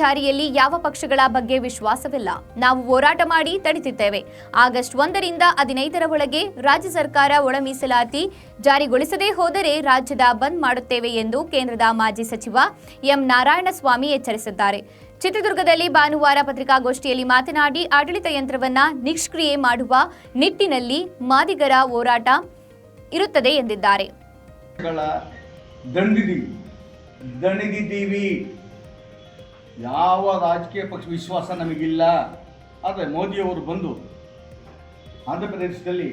ಜಾರಿಯಲ್ಲಿ ಯಾವ ಪಕ್ಷಗಳ ಬಗ್ಗೆ ವಿಶ್ವಾಸವಿಲ್ಲ. ನಾವು ಹೋರಾಟ ಮಾಡಿ ತಡೆದಿದ್ದೇವೆ ಆಗಸ್ಟ್ ಒಂದರಿಂದ ಹದಿನೈದರ ಒಳಗೆ ರಾಜ್ಯ ಸರ್ಕಾರ ಒಳ ಮೀಸಲಾತಿ ಜಾರಿಗೊಳಿಸದೇ ಹೋದರೆ ರಾಜ್ಯದ ಬಂದ್ ಮಾಡುತ್ತೇವೆ ಎಂದು ಕೇಂದ್ರದ ಮಾಜಿ ಸಚಿವ ಎಂ ನಾರಾಯಣಸ್ವಾಮಿ ಎಚ್ಚರಿಸಿದ್ದಾರೆ. ಚಿತ್ರದುರ್ಗದಲ್ಲಿ ಭಾನುವಾರ ಪತ್ರಿಕಾಗೋಷ್ಠಿಯಲ್ಲಿ ಮಾತನಾಡಿ ಆಡಳಿತ ಯಂತ್ರವನ್ನ ನಿಷ್ಕ್ರಿಯೆ ಮಾಡುವ ನಿಟ್ಟಿನಲ್ಲಿ ಮಾದಿಗರ ಹೋರಾಟ ಇರುತ್ತದೆ ಎಂದಿದ್ದಾರೆ. ಯಾವ ರಾಜಕೀಯ ಪಕ್ಷ ವಿಶ್ವಾಸ ನಮಗಿಲ್ಲ. ಆದರೆ ಮೋದಿಯವರು ಬಂದು ಆಂಧ್ರ ಪ್ರದೇಶದಲ್ಲಿ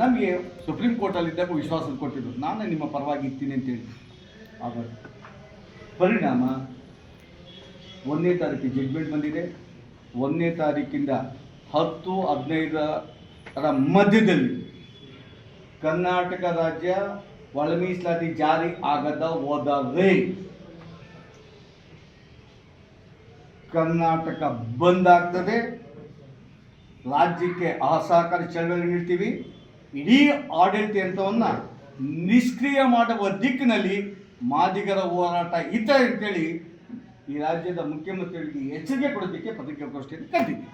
ನಮಗೆ ಸುಪ್ರೀಂ ಕೋರ್ಟಲ್ಲಿದ್ದಾಗ ವಿಶ್ವಾಸ ಕೊಟ್ಟಿದ್ದರು ನಾನೇ ನಿಮ್ಮ ಪರವಾಗಿ ಇರ್ತೀನಿ ಅಂತೇಳಿ ಆದರೆ ಪರಿಣಾಮ ಒಂದನೇ ತಾರೀಕಿಗೆ ಜಡ್ಮೆಂಟ್ ಬಂದಿದೆ. ಒಂದನೇ ತಾರೀಕಿಂದ ಹತ್ತು, ಹದಿನೈದರ ಮಧ್ಯದಲ್ಲಿ ಕರ್ನಾಟಕ ರಾಜ್ಯ ಒಳ ಮೀಸಲಾತಿ ಜಾರಿ ಆಗದ ಹೋದರೆ ಕರ್ನಾಟಕ ಬಂದ್ ಆಗ್ತದೆ. ರಾಜ್ಯಕ್ಕೆ ಅಸಹಕಾರ ಚಳವಳಿ ನೀಡ್ತೀವಿ ಇಡೀ ಆಡಳಿತ ಯಂತ್ರವನ್ನು ನಿಷ್ಕ್ರಿಯ ಮಾಡುವ ದಿಕ್ಕಿನಲ್ಲಿ ಮಾದಿಗರ ಹೋರಾಟ ಇದೆ ಅಂತೇಳಿ ಈ ರಾಜ್ಯದ ಮುಖ್ಯಮಂತ್ರಿಗಳಿಗೆ ಎಚ್ಚರಿಕೆ ಕೊಡೋದಕ್ಕೆ ಪತ್ರಿಕಾಗೋಷ್ಠಿಯನ್ನು ಕರೆದಿದ್ದೆ.